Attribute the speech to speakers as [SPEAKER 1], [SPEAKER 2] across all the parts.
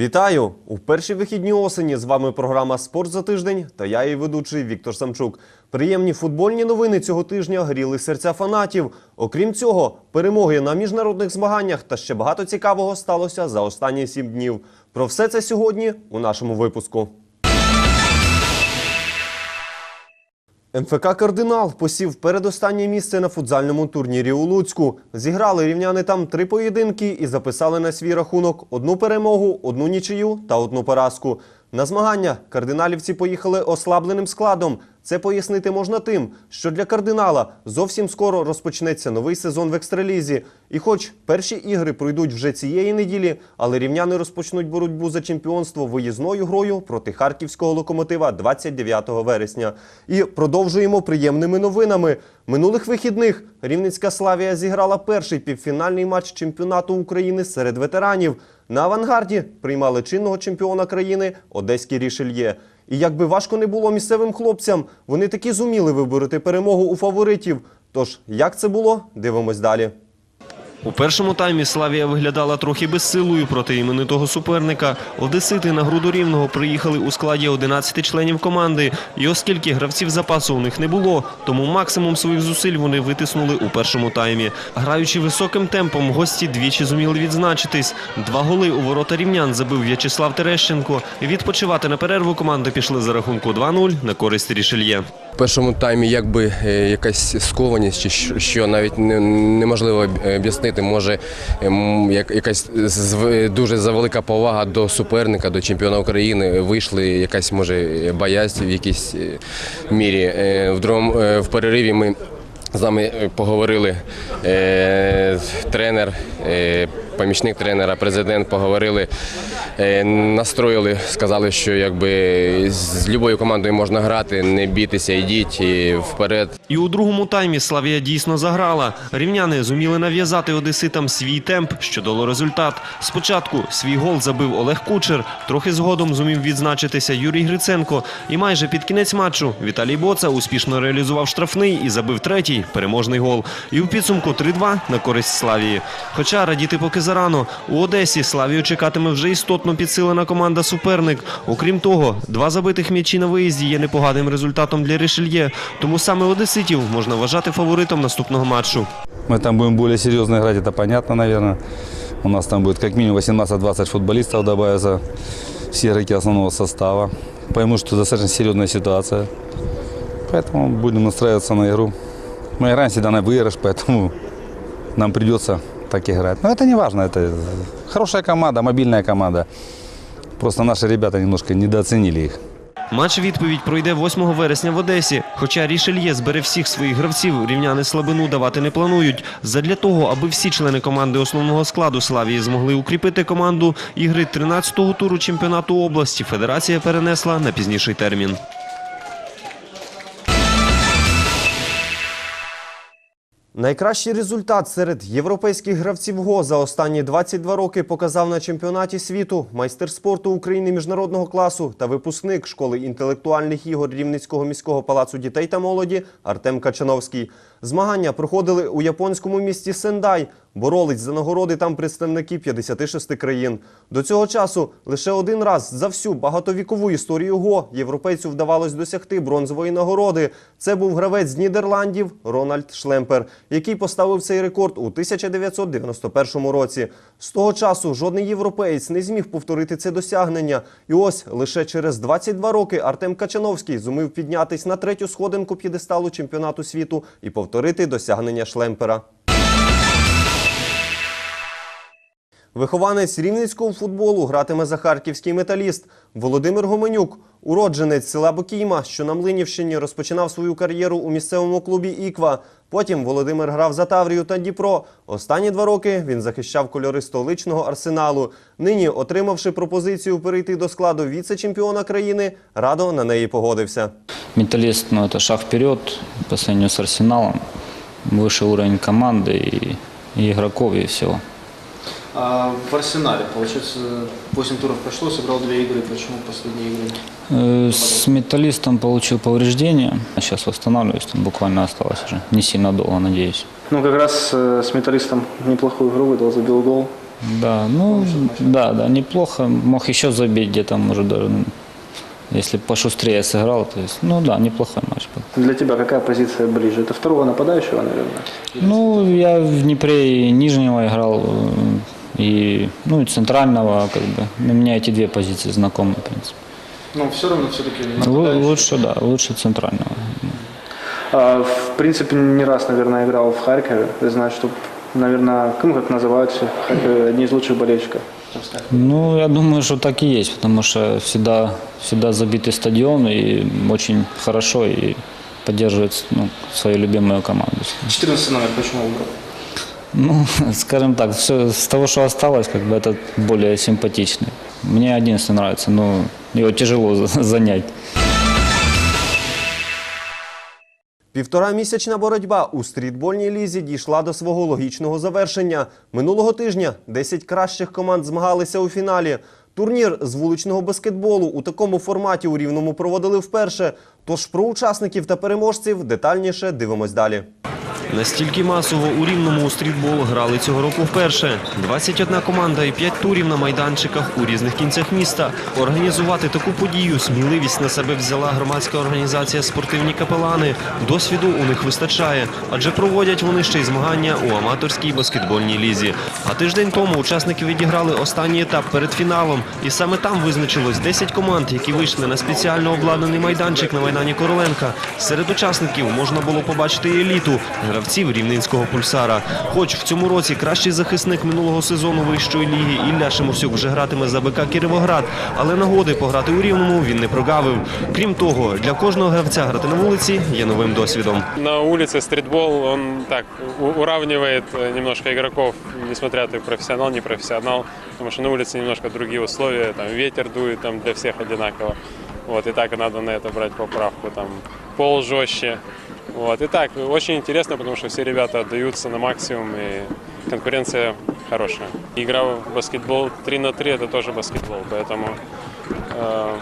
[SPEAKER 1] Вітаю! У перші вихідні осені з вами програма Спорт за тиждень та я її ведучий Віктор Самчук. Приємні футбольні новини цього тижня гріли серця фанатів. Окрім цього, перемоги на міжнародних змаганнях та ще багато цікавого сталося за останні сім днів. Про все це сьогодні у нашому випуску. МФК Кардинал посів передостаннє місце на футзальному турнірі у Луцьку. Зіграли рівняни там три поєдинки і записали на свій рахунок одну перемогу, одну нічию та одну поразку. На змагання кардиналівці поїхали ослабленим складом. Це пояснити можна тим, що для кардинала зовсім скоро розпочнеться новий сезон в екстралізі. І хоч перші ігри пройдуть вже цієї неділі, але рівняни розпочнуть боротьбу за чемпіонство виїзною грою проти харківського локомотива 29 вересня. І продовжуємо приємними новинами. Минулих вихідних Рівненська Славія зіграла перший півфінальний матч чемпіонату України серед ветеранів. На авангарді приймали чинного чемпіона країни Одеський Рішельє. І як би важко не було місцевим хлопцям, вони таки зуміли вибороти перемогу у фаворитів. Тож, як це було, дивимось далі. У першому таймі Славія виглядала трохи безсилою проти іменитого суперника. Одесити на груду рівного приїхали у складі 11 членів команди. І оскільки гравців запасу у них не було, тому максимум своїх зусиль вони витиснули у першому таймі. Граючи високим темпом, гості двічі зуміли відзначитись. Два голи у ворота рівнян забив В'ячеслав Терещенко. Відпочивати на перерву команди пішли за рахунку 2-0 на користь Рішельє.
[SPEAKER 2] В першому таймі якби е, якась скованість, чи що- навіть неможливо об- об'яснити. Може ем, як- якась дуже завелика повага до суперника, до чемпіона України. Вийшли якась може боязнь в якійсь е, мірі. Е, В другому е, в перериві ми з нами поговорили е, тренер, е, помічник тренера, президент поговорили, е, настроїли, сказали, що якби з любою командою можна грати, не бійтеся, йдіть і вперед.
[SPEAKER 1] І у другому таймі Славія дійсно заграла. Рівняни зуміли нав'язати одеситам свій темп, що дало результат. Спочатку свій гол забив Олег Кучер, трохи згодом зумів відзначитися Юрій Гриценко. І майже під кінець матчу Віталій Боца успішно реалізував штрафний і забив третій переможний гол. І у підсумку 3-2 на користь Славії. Хоча радіти поки зарано, у Одесі Славію чекатиме вже істотно підсилена команда суперник. Окрім того, два забитих м'ячі на виїзді є непоганим результатом для Ришельє. Тому саме одеситів можна вважати фаворитом наступного матчу.
[SPEAKER 3] Мы там будем более серьезно играть, это понятно, наверное. У нас там будет как минимум 18-20 футболистов добавится, все игроки основного состава. Пойму, что достаточно серьезная ситуация. Поэтому будем настраиваться на игру. Мы играем всегда на выигрыш, поэтому нам придется так играть. Но это не важно, это хорошая команда, мобильная команда. Просто наши ребята немножко недооценили их.
[SPEAKER 1] Матч відповідь пройде 8 вересня в Одесі. Хоча Рішельє збере всіх своїх гравців, рівняни слабину давати не планують. Задля того, аби всі члени команди основного складу Славії змогли укріпити команду, ігри 13-го туру чемпіонату області федерація перенесла на пізніший термін. Найкращий результат серед європейських гравців ГО за останні 22 роки показав на чемпіонаті світу майстер спорту України міжнародного класу та випускник школи інтелектуальних ігор Рівницького міського палацу дітей та молоді Артем Качановський. Змагання проходили у японському місті Сендай. Боролись за нагороди там представники 56 країн. До цього часу лише один раз за всю багатовікову історію ГО європейцю вдавалось досягти бронзової нагороди. Це був гравець з Нідерландів Рональд Шлемпер, який поставив цей рекорд у 1991 році. З того часу жодний європеєць не зміг повторити це досягнення. І ось лише через 22 роки Артем Качановський зумів піднятись на третю сходинку п'єдесталу чемпіонату світу і повторити досягнення Шлемпера. Вихованець рівненського футболу гратиме за харківський металіст. Володимир Гоменюк, уродженець села Бокійма, що на Млинівщині, розпочинав свою кар'єру у місцевому клубі Іква. Потім Володимир грав за Таврію та Дніпро. Останні два роки він захищав кольори столичного арсеналу. Нині, отримавши пропозицію перейти до складу віце-чемпіона країни, радо на неї погодився.
[SPEAKER 4] Металлист, ну, это шаг вперед по сравнению с Арсеналом. Выше уровень команды и, и игроков, и всего.
[SPEAKER 5] А в Арсенале, получается, 8 туров прошло, сыграл две игры. Почему последние игры?
[SPEAKER 4] Э, С металлистом получил повреждение. А Сейчас восстанавливаюсь, там буквально осталось уже. Не сильно долго, надеюсь.
[SPEAKER 5] Ну, как раз э, с металлистом неплохую игру выдал, забил гол.
[SPEAKER 4] Да, ну, да, да, неплохо. Мог еще забить где-то, может, даже, если пошустрее сыграл. То есть, ну да, неплохой матч был.
[SPEAKER 5] Для тебя какая позиция ближе? Это второго нападающего, наверное?
[SPEAKER 4] Ну, я в Днепре и Нижнего играл, э, и, ну, и центрального, как бы. На меня эти две позиции знакомы, в принципе.
[SPEAKER 5] Но все равно все-таки
[SPEAKER 4] Лу- Лучше, да, лучше центрального.
[SPEAKER 5] А, В принципе, не раз, наверное, играл в Харькове. Я знаю, что, наверное, ну, как называются, в Харькове одни из лучших болельщиков.
[SPEAKER 4] Ну, я думаю, что так и есть, потому что всегда, всегда забитый стадион и очень хорошо и поддерживает ну, свою любимую команду.
[SPEAKER 5] 14 номер почему выбрал?
[SPEAKER 4] Ну, скажем так, все с того, что осталось, как бы этот более симпатичный. Мне одиннадцатый нравится, но его тяжело за- занять.
[SPEAKER 1] Півторамісячна боротьба у стрітбольній лізі дійшла до свого логічного завершення. Минулого тижня 10 кращих команд змагалися у фіналі. Турнір з вуличного баскетболу у такому форматі у Рівному проводили вперше. Тож про учасників та переможців детальніше дивимось далі. Настільки масово у Рівному у стрітбол грали цього року вперше. 21 команда і 5 турів на майданчиках у різних кінцях міста. Організувати таку подію сміливість на себе взяла громадська організація Спортивні капелани. Досвіду у них вистачає, адже проводять вони ще й змагання у аматорській баскетбольній лізі. А тиждень тому учасники відіграли останній етап перед фіналом, і саме там визначилось 10 команд, які вийшли на спеціально обладнаний майданчик на майдані Короленка. Серед учасників можна було побачити еліту гравців рівненського пульсара. Хоч в цьому році кращий захисник минулого сезону вищої ліги Ілля Шимусюк вже гратиме за БК Кіровоград, але нагоди пограти у рівному він не прогавив. Крім того, для кожного гравця грати на вулиці є новим досвідом.
[SPEAKER 6] На улице стритбол, он так у- уравнивает э, немножко игроков, несмотря ты профессионал, не профессионал, потому что на улице немножко другие условия, там ветер дует там для всех одинаково. Вот, и так надо на это брать поправку, там пол жестче. Вот, и так, очень интересно, потому что все ребята отдаются на максимум, и конкуренция хорошая. Игра в баскетбол 3 на 3 это тоже баскетбол, поэтому э,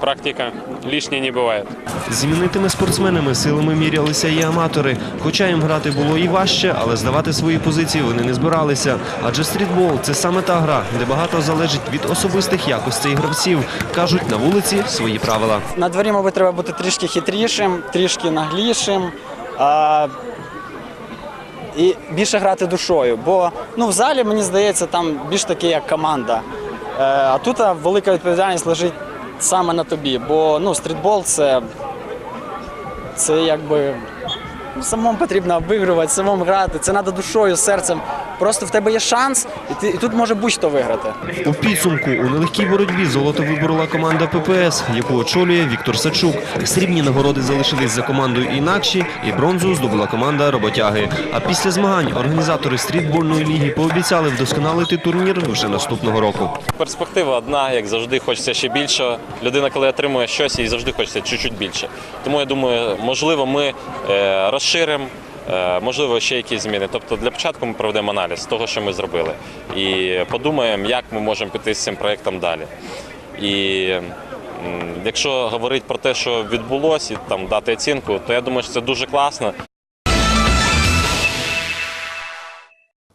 [SPEAKER 6] практика лишней не бывает.
[SPEAKER 1] Змінитими спортсменами силами мірялися і аматори. Хоча їм грати було і важче, але здавати свої позиції вони не збиралися. Адже стрітбол це саме та гра, де багато залежить від особистих якостей гравців. кажуть на вулиці свої правила.
[SPEAKER 7] На дворі, мабуть, треба бути трішки хитрішим, трішки наглішим. А, і більше грати душою. Бо ну, в залі, мені здається, там більш таки як команда. Е, а тут велика відповідальність лежить саме на тобі. Бо ну, стрітбол це, це якби самому потрібно обігрувати, самому грати. Це треба душою, серцем. Просто в тебе є шанс, і, ти, і тут може будь-хто виграти.
[SPEAKER 1] У підсумку у нелегкій боротьбі золото виборола команда ППС, яку очолює Віктор Сачук. Срібні нагороди залишились за командою інакші, і бронзу здобула команда роботяги. А після змагань організатори стрітбольної ліги пообіцяли вдосконалити турнір вже наступного року.
[SPEAKER 8] Перспектива одна, як завжди, хочеться ще більше. Людина, коли отримує щось, їй завжди хочеться чуть-чуть більше. Тому я думаю, можливо, ми е, розширимо. Е, Можливо, ще якісь зміни. Тобто для початку ми проведемо аналіз того, що ми зробили, і подумаємо, як ми можемо піти з цим проєктом далі. І якщо говорити про те, що відбулося, і там дати оцінку, то я думаю, що це дуже класно.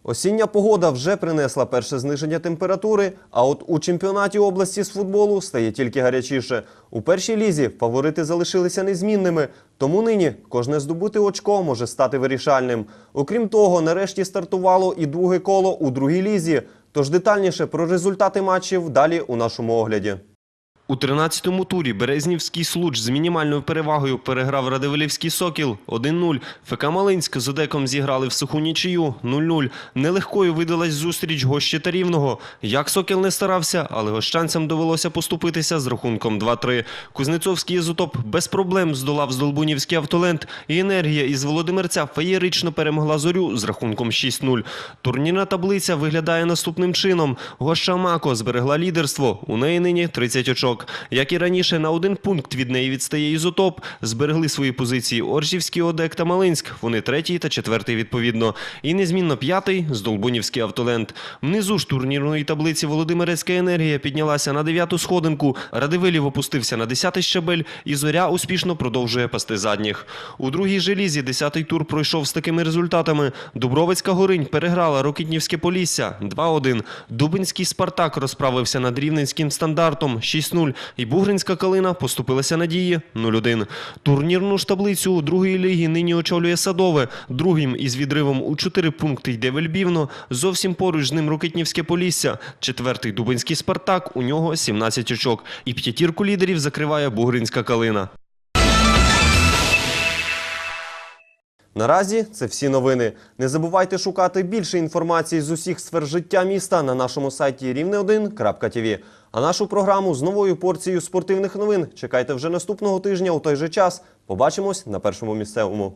[SPEAKER 1] Осіння погода вже принесла перше зниження температури, а от у чемпіонаті області з футболу стає тільки гарячіше. У першій лізі фаворити залишилися незмінними, тому нині кожне здобуте очко може стати вирішальним. Окрім того, нарешті стартувало і друге коло у другій лізі. Тож детальніше про результати матчів далі у нашому огляді. У 13-му турі Березнівський случ з мінімальною перевагою переграв Радивилівський Сокіл 1-0. ФК Малинськ з Одеком зіграли в суху нічию 0-0. Нелегкою видалась зустріч гощі та рівного. Як Сокіл не старався, але гощанцям довелося поступитися з рахунком 2-3. Кузнецовський ізотоп без проблем здолав Здолбунівський автолент. І енергія із Володимирця феєрично перемогла зорю з рахунком 6-0. Турнірна таблиця виглядає наступним чином. Гоща Мако зберегла лідерство. У неї нині 30 очок. Як і раніше, на один пункт від неї відстає Ізотоп. Зберегли свої позиції Оржівський Одек та Малинськ. Вони третій та четвертий відповідно. І незмінно п'ятий Здолбунівський автоленд. Внизу ж турнірної таблиці Володимирецька енергія піднялася на дев'яту сходинку. Радивилів опустився на десятий щабель. І зоря успішно продовжує пасти задніх. У другій желізі десятий тур пройшов з такими результатами. Дубровицька Горинь переграла Рокітнівське Полісся 2-1. Дубинський Спартак розправився над рівненським стандартом 6-0. І Бугринська Калина поступилася Надії 0-1. Турнірну ж таблицю у другої ліги нині очолює Садове. Другим із відривом у 4 пункти йде Вельбівно. Зовсім поруч з ним Рокитнівське Полісся. Четвертий Дубинський Спартак, у нього 17 очок. І п'ятірку лідерів закриває Бугринська Калина. Наразі це всі новини. Не забувайте шукати більше інформації з усіх сфер життя міста на нашому сайті рівне1.тв. А нашу програму з новою порцією спортивних новин чекайте вже наступного тижня у той же час. Побачимось на першому місцевому.